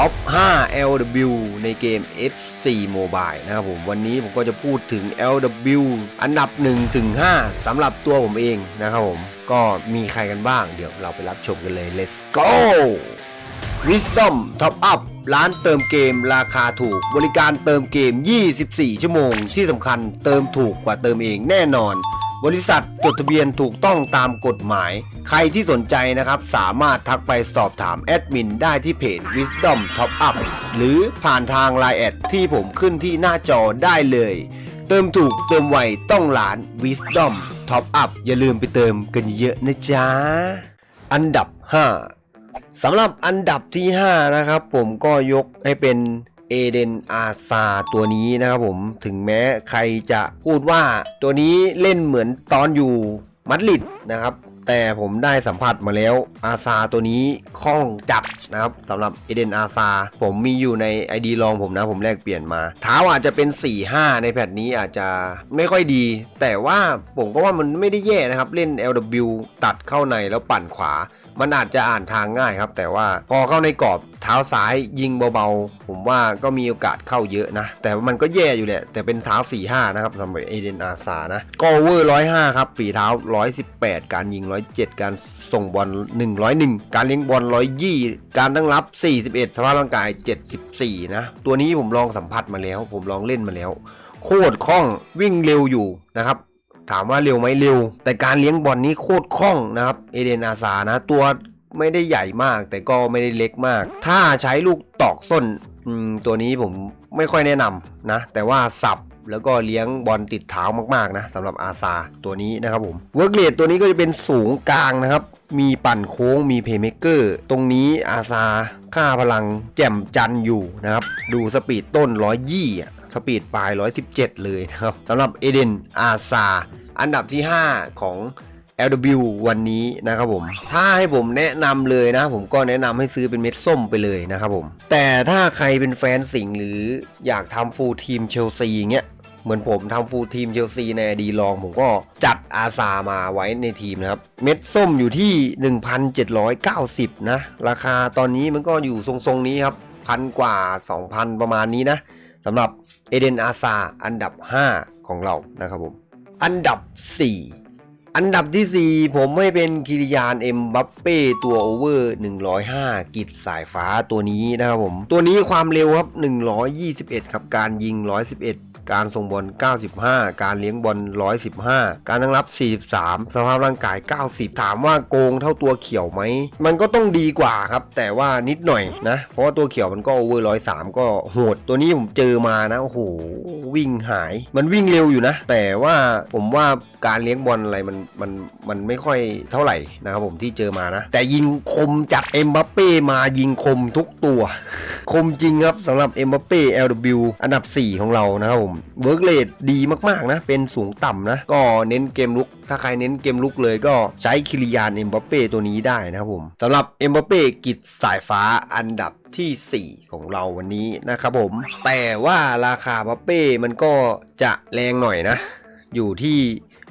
ท็อป 5 LW ในเกม F4 Mobile นะครับผม วันนี้ผมก็จะพูดถึง LW อันดับ 1 ถึง 5สำหรับตัวผมเองนะครับผม ก็มีใครกันบ้าง เดี๋ยวเราไปรับชมกันเลย let's go Wisdom Top Up ร้านเติมเกมราคาถูก บริการเติมเกม 24 ชั่วโมง ที่สำคัญเติมถูกกว่าเติมเองแน่นอน บริษัทจดทะเบียนถูกต้องตามกฎหมาย ใครที่สนใจนะครับ สามารถทักไปสอบถามแอดมินได้ที่เพจ Wisdom Top Up หรือผ่านทาง Line แอดที่ผมขึ้นที่หน้าจอได้เลย เติมถูกเติมไวต้องร้าน Wisdom Top Up อย่าลืมไปเติมกันเยอะนะจ๊ะ อันดับ 5สำหรับอันดับที่ 5 นะครับ ผมก็ยกให้เป็น เอเดนอาซาตัวนี้นะครับผมถึงแม้ใครจะพูดว่าตัวนี้เล่นเหมือนตอนอยู่มัดริดนะครับ แต่ผมได้สัมผัสมาแล้วอาซาตัวนี้คล่องจัดนะครับสำหรับเอเดนอาซาผมมีอยู่ใน ID ลองผมนะ ผมแลกเปลี่ยนมา เท้าอาจจะเป็น 4-5 ในแพทนี้อาจจะไม่ค่อยดี แต่ว่าผมก็ว่ามันไม่ได้แย่นะครับ เล่น LW ตัดเข้าในแล้วปั่นขวา มันอาจจะอ่านทางง่ายครับ แต่ว่าพอเข้าในกรอบเท้าซ้ายยิงเบาๆ ผมว่าก็มีโอกาสเข้าเยอะนะ แต่มันก็แย่อยู่แหละ แต่เป็นเท้า 4 5 นะครับสำหรับเอเดนอาซานะก็เวอร์ 105 ครับ ฝีเท้า 118 การยิง 107 การส่งบอล 101 การเลี้ยงบอล 120 การตั้งรับ 41สภาพร่างกาย 74 นะ ตัวนี้ผมลองสัมผัสมาแล้ว ผมลองเล่นมาแล้ว โคตรคล่องวิ่งเร็วอยู่นะครับ ถามว่าเร็วไหมเร็ว แต่การเลี้ยงบอลนี้โคตรคล่องนะครับเอเดนอาซานะ ตัวไม่ได้ใหญ่มาก แต่ก็ไม่ได้เล็กมาก ถ้าใช้ลูกตอกส้นตัวนี้ผมไม่ค่อยแนะนำนะ แต่ว่าสับแล้วก็เลี้ยงบอลติดเท้ามากๆนะสำหรับอาซาตัวนี้นะครับผมเวิร์กเรทตัวนี้ก็จะเป็นสูงกลางนะครับ มีปั่นโค้งมีเพย์เมเกอร์ตรงนี้อาซาค่าพลังแจ่มจันอยู่นะครับ ดูสปีดต้น120อะ สปีดปลาย 117 เลยนะครับสำหรับเอเดนอาซาอันดับที่ 5 ของ LW วันนี้นะครับผม ถ้าให้ผมแนะนำเลยนะ ผมก็แนะนำให้ซื้อเป็นเม็ดส้มไปเลยนะครับผม แต่ถ้าใครเป็นแฟนสิงหรืออยากทำฟูลทีมเชลซีเงี้ยเหมือนผมทำฟูลทีมเชลซีในดีลอง ผมก็จัดอาซามาไว้ในทีมนะครับ เม็ดส้มอยู่ที่ 1,790 นะ ราคาตอนนี้มันก็อยู่ทรงๆนี้ครับพันกว่า 2,000 ประมาณนี้นะสำหรับ เอเดนอาซาอันดับ 5 ของเรานะครับผม อันดับ 4 อันดับที่ 4 ผมให้เป็นคิริยานเอ็มบัปเป้ตัวโอเวอร์ 105 กิจสายฟ้าตัวนี้นะครับผม ตัวนี้ความเร็วครับ 121 ครับ การยิง 111 การส่งบอล95 การเลี้ยงบอล115 การตั้งรับ 43 สภาพร่างกาย 90 ถามว่าโกงเท่าตัวเขียวไหม มันก็ต้องดีกว่าครับ แต่ว่านิดหน่อยนะ เพราะว่าตัวเขียวมันก็โอเวอร์103ก็โหด ตัวนี้ผมเจอมานะ โอ้โห วิ่งหาย มันวิ่งเร็วอยู่นะ แต่ว่าผมว่า การเลี้ยงบอลอะไรมันมันมันไม่ค่อยเท่าไหร่นะครับผมที่เจอมานะ แต่ยิงคมจัดเอ็มบัปเป้มายิงคมทุกตัว คมจริงครับสำหรับเอ็มบัปเป้ LW อันดับ 4 ของเรานะครับผมเวิร์กเลดดีมากๆนะ เป็นสูงต่ำนะ ก็เน้นเกมลุก ถ้าใครเน้นเกมลุกเลยก็ใช้คิริยานเอ็มบัปเป้ตัวนี้ได้นะครับผมสำหรับเอ็มบัปเป้กิจสายฟ้าอันดับที่ 4 ของเราวันนี้นะครับผม แต่ว่าราคาบัปเป้มันก็จะแรงหน่อยนะ อยู่ที่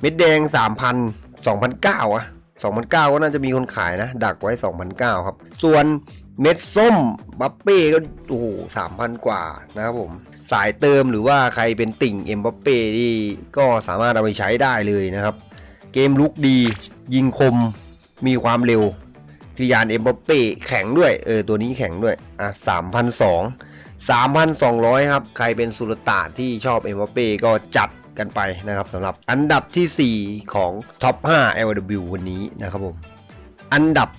เม็ดแดง3,000 2,900อะ2,900ก็น่าจะมีคนขายนะ ดักไว้2,900ครับ ส่วนเม็ดส้มบัปเป้ก็โอ้โห3,000กว่านะครับผมสายเติมหรือว่าใครเป็นติ่งเอ็มบัปเป้ที่ก็สามารถเอาไปใช้ได้เลยนะครับ เกมลุกดี ยิงคมมีความเร็วพิยานเอ็มบัปเป้แข็งด้วยเออตัวนี้แข็งด้วยอะ3,200 3,200ครับ ใครเป็นสุลต่านที่ชอบเอ็มบัปเป้ก็จัด กันไปนะครับสำหรับอันดับที่ 4 ของท็อป 5 LW วันนี้นะครับผม อันดับ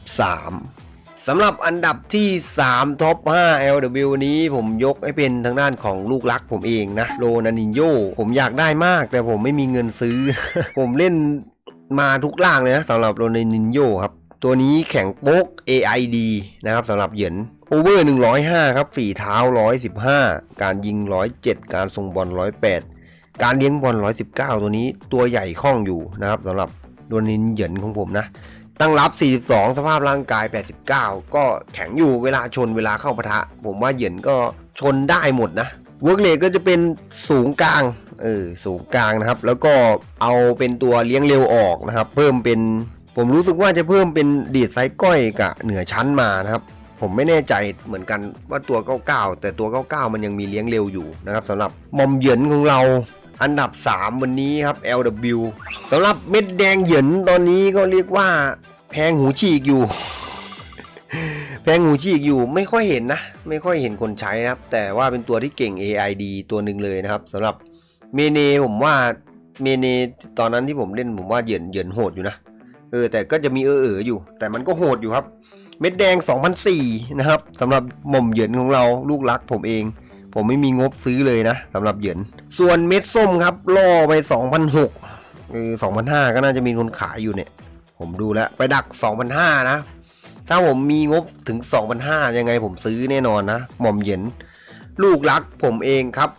3สำหรับอันดับที่ 3ท็อป 5 LW วันนี้ผมยกให้เป็นทางด้านของลูกรักผมเองนะโรนันินโยผมอยากได้มากแต่ผมไม่มีเงินซื้อ ผมเล่นมาทุกล่างเลยนะสำหรับโรนันินโยครับตัวนี้แข็งโป๊ก AID นะครับสำหรับเหยินโอเวอร์ 105 ครับ ฝีเท้า 115 การยิง 107 การส่งบอล 108 การเลี้ยงบอล 119 ตัวนี้ตัวใหญ่คล่องอยู่นะครับสำหรับโรนินเหยินของผมนะ ตั้งรับ 42 สภาพร่างกาย 89 ก็แข็งอยู่เวลาชนเวลาเข้าปะทะ ผมว่าเหยินก็ชนได้หมดนะเวิร์กเลก็จะเป็นสูงกลางเออสูงกลางนะครับ แล้วก็เอาเป็นตัวเลี้ยงเร็วออกนะครับ เพิ่มเป็นผมรู้สึกว่าจะเพิ่มเป็นดีดไซส์ก้อยกับเหนือชั้นมานะครับ ผมไม่แน่ใจเหมือนกันว่าตัว 99 แต่ตัว 99 มันยังมีเลี้ยงเร็วอยู่นะครับสำหรับมอมเหยินของเรา อันดับ 3 วันนี้ครับ LW สำหรับเม็ดแดงเหยินตอนนี้ก็เรียกว่าแพงหูฉีกอยู่ แพงหูฉีกอยู่ไม่ค่อยเห็นนะ ไม่ค่อยเห็นคนใช้นะครับ แต่ว่าเป็นตัวที่เก่ง AID ตัวหนึ่งเลยนะครับสำหรับเมเนผมว่าเมเนตอนนั้นที่ผมเล่นผมว่าเหยินเหยินโหดอยู่นะ เออ แต่ก็จะมีเออเอออยู่ แต่มันก็โหดอยู่ครับ เม็ดแดง2004นะครับสำหรับหม่อมเหยินของเราลูกรักผมเอง ผมไม่มีงบซื้อเลยนะสำหรับเหยินส่วนเม็ดส้มครับล่อไป2006เออ2005ก็น่าจะมีคนขายอยู่เนี่ย ผมดูแล้วไปดัก2005นะ ถ้าผมมีงบถึง2005ยังไงผมซื้อแน่นอนนะ หม่อมเหยินลูกรักผมเองครับ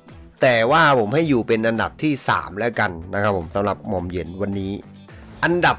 แต่ว่าผมให้อยู่เป็นอันดับที่ 3 แล้วกันนะครับผมสำหรับหม่อมเหยินวันนี้ อันดับ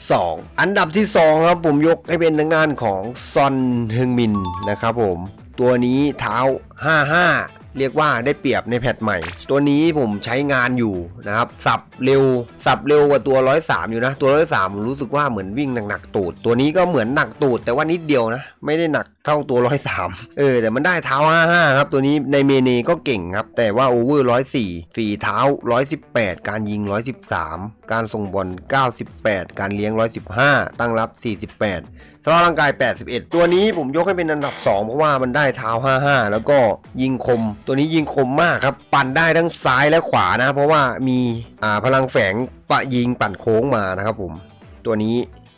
2 อันดับที่ 2 ครับผมยกให้เป็นทางด้านของซอนเฮงมินนะครับผม ตัวนี้เท้า 55 เรียกว่าได้เปรียบในแพทใหม่ ตัวนี้ผมใช้งานอยู่นะครับ สับเร็ว สับเร็วกว่าตัว 103 อยู่นะ ตัว 103ผมรู้สึกว่าเหมือนวิ่งหนักๆตูด ตัวนี้ก็เหมือนหนักตูด แต่ว่านิดเดียวนะ ไม่ได้หนักเท่าตัว 103 เออ แต่มันได้เท้า 55 ครับ ตัวนี้ในเมเนก็เก่งครับ แต่ว่าโอเวอร์ 104 ฝีเท้า 118 การยิง 113 การส่งบอล 98 การเลี้ยง 115 ตั้งรับ 48 สภาพร่างกาย 81 ตัวนี้ผมยกให้เป็นอันดับ 2 เพราะว่ามันได้เท้า 55 แล้วก็ยิงคม ตัวนี้ยิงคมมากครับ ปั่นได้ทั้งซ้ายและขวานะ เพราะว่ามีอ่าพลังแฝงปะยิงปั่นโค้งมานะครับผม ตัวนี้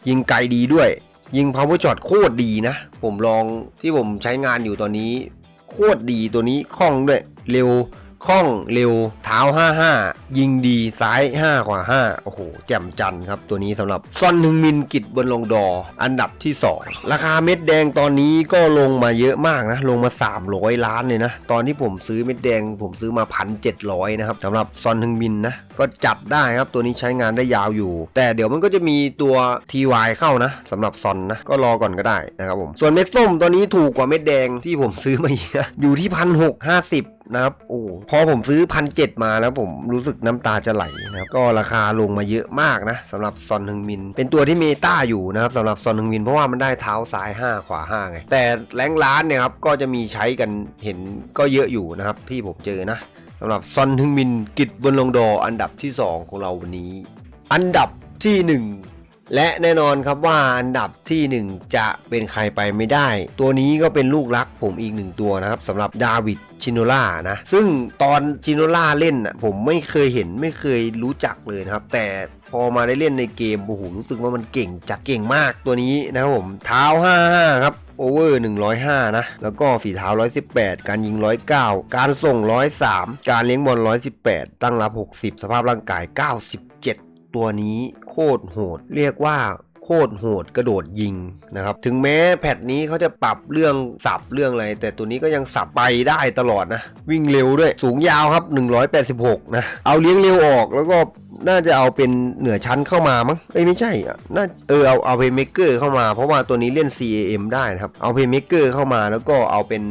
ยิงไกลดีด้วย ยิง power shot โคตรดีนะ ผมลองที่ผมใช้งานอยู่ตอนนี้ โคตรดีตัวนี้คล่องด้วย เร็ว คล่องเร็วเท้า 55 ยิงดีซ้าย 5 กว่า 5 โอ้โห แจ่มจันครับ ตัวนี้สำหรับซอนหนึ่งมินกิจบนลงดอ อันดับที่ 2 ราคาเม็ดแดงตอนนี้ก็ลงมาเยอะมากนะ ลงมา 300 ล้านเลยนะ ตอนที่ผมซื้อเม็ดแดงผมซื้อมา 1,700 นะครับสำหรับซอนหนึ่งมินนะ ก็จัดได้ครับ ตัวนี้ใช้งานได้ยาวอยู่ แต่เดี๋ยวมันก็จะมีตัว TY เข้านะสำหรับซอนนะ ก็รอก่อนก็ได้นะครับผม ส่วนเม็ดส้มตอนนี้ถูกกว่าเม็ดแดงที่ผมซื้อมาอีกนะ อยู่ที่พันหกห้าสิบ นะครับโอ้พอผมซื้อพันเจ็ดมาแล้วผมรู้สึกน้ำตาจะไหลนะครับก็ราคาลงมาเยอะมากนะสำหรับซอนฮึงมิน เป็นตัวที่เมตาอยู่นะครับสำหรับซอนฮึงมินเพราะว่ามันได้เท้าซ้าย 5 ขวา5ไงแต่แรงล้านเนี่ยครับก็จะมีใช้กันเห็นก็เยอะอยู่นะครับที่ผมเจอนะสำหรับซอนฮึงมินกิจบนลงดออันดับที่ 2 ของเราวันนี้ อันดับที่ 1 และแน่นอนครับว่าอันดับทีหนึ่1 จะเป็นใครไปไม่ได้ ตัวนี้ก็เป็นลูกรักผมอีกหนึ่งตัวนะครับสำหรับดาวิดชิโนล่านะ ซึ่งตอนชิโนล่าเล่นอะผมไม่เคยเห็นไม่เคยรู้จักเลยนะครับ แต่พอมาได้เล่นในเกมโอ้โหรู้สึกว่ามันเก่งจัดเก่งมากตัวนี้นะครับผมเท้า 55 ครับโอเวอร์ 105 นะ แล้วก็ฝีเท้า 118 การยิง 109 การส่ง 103 การเลี้ยงบอล 118 ตั้งรับ 60 สภาพร่างกาย 97 ตัวนี้ โคตรโหด เรียกว่าโคตรโหดกระโดดยิงนะครับ ถึงแม้แพทนี้เขาจะปรับเรื่องสับเรื่องอะไร แต่ตัวนี้ก็ยังสับไปได้ตลอดนะ วิ่งเร็วด้วยสูงยาวครับ 186 นะ เอาเลี้ยงเร็วออกแล้วก็น่าจะเอาเป็นเหนือชั้นเข้ามามั้งเอ้ยไม่ใช่อะน่าเออเอาเอาเพย์เมเกอร์เข้ามา เพราะว่าตัวนี้เล่น CAM ได้นะครับ เอาเพย์เมเกอร์เข้ามาแล้วก็เอาเป็น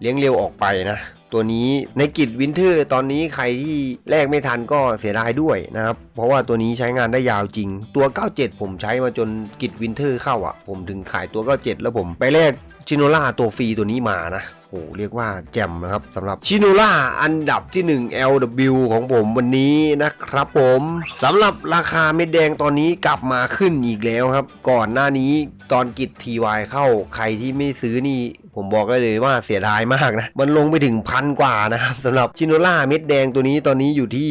เลี้ยงเร็วออกไปนะ ตัวนี้ในกิจวินเทอร์ตอนนี้ใครที่แลกไม่ทันก็เสียดายด้วยนะครับ เพราะว่าตัวนี้ใช้งานได้ยาวจริง ตัว 97 ผมใช้มาจนกิจวินเทอร์เข้าอะ ผมถึงขายตัว 97 แล้วผมไปแลกชิโนล่าตัวฟรีตัวนี้มานะ โอ้เรียกว่าแจ่มนะครับสำหรับชิโนล่าอันดับที่ 1 LW ของผมวันนี้นะครับผมสำหรับราคาเม็ดแดงตอนนี้กลับมาขึ้นอีกแล้วครับ ก่อนหน้านี้ตอนกิจ TY เข้าใครที่ไม่ซื้อนี่ผมบอกได้เลยว่าเสียดายมากนะ มันลงไปถึงพันกว่านะครับสำหรับชิโนล่าเม็ดแดงตัวนี้ตอนนี้อยู่ที่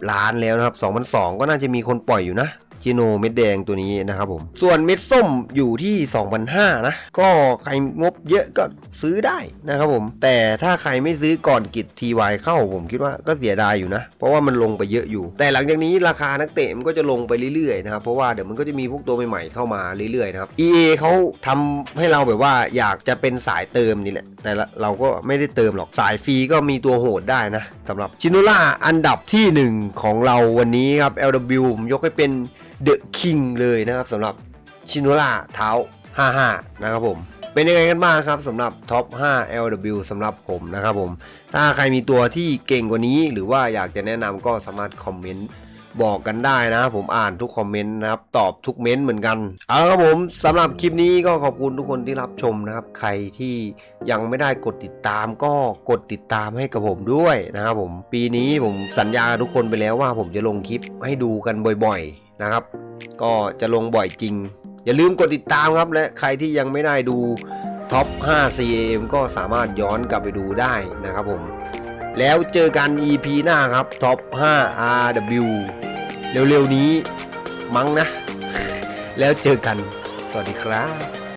2,250 ล้านแล้วนะครับ2,200ก็น่าจะมีคนปล่อยอยู่นะ จิโนเม็ดแดงตัวนี้นะครับผม ส่วนเม็ดส้มอยู่ที่ 2,500นะ ก็ใครงบเยอะก็ซื้อได้นะครับผม แต่ถ้าใครไม่ซื้อก่อนกิจทีวเข้าผมคิดว่าก็เสียดายอยู่นะ เพราะว่ามันลงไปเยอะอยู่ แต่หลังจากนี้ราคานักเตะมันก็จะลงไปเรื่อยๆนะครับ เพราะว่าเดี๋ยวมันก็จะมีพวกตัวใหม่ๆเข้ามาเรื่อยๆนะครับ EA เขาทำให้เราแบบว่าอยากจะเป็นสายเติมนี่แหละ แต่เราก็ไม่ได้เติมหรอก สายฟรีก็มีตัวโหดได้นะสำหรับชินุล่าอันดับทีหนึ่1 ของเราวันนี้ครับ LW ผมยกให้เป็น เดอะคิงเลยนะครับสำหรับชินุล่าเท้า 55 นะครับผม เป็นยังไงกันบ้างครับสำหรับท็อป 5 LW สำหรับผมนะครับผม ถ้าใครมีตัวที่เก่งกว่านี้ หรือว่าอยากจะแนะนำก็สามารถคอมเมนต์บอกกันได้นะผมอ่านทุกคอมเมนต์นะครับ ตอบทุกเม้นต์เหมือนกัน เอาละครับผมสำหรับคลิปนี้ก็ขอบคุณทุกคนที่รับชมนะครับ ใครที่ยังไม่ได้กดติดตามก็กดติดตามให้กับผมด้วยนะครับผมปีนี้ผมสัญญาทุกคนไปแล้วว่าผมจะลงคลิปให้ดูกันบ่อย ๆ นะครับ ก็จะลงบ่อยจริง อย่าลืมกดติดตามครับ และใครที่ยังไม่ได้ดูท็อป 5 CAM ก็สามารถย้อนกลับไปดูได้นะครับผม แล้วเจอกัน EP หน้าครับท็อป 5 RW เร็วๆนี้มั้งนะ แล้วเจอกัน สวัสดีครับ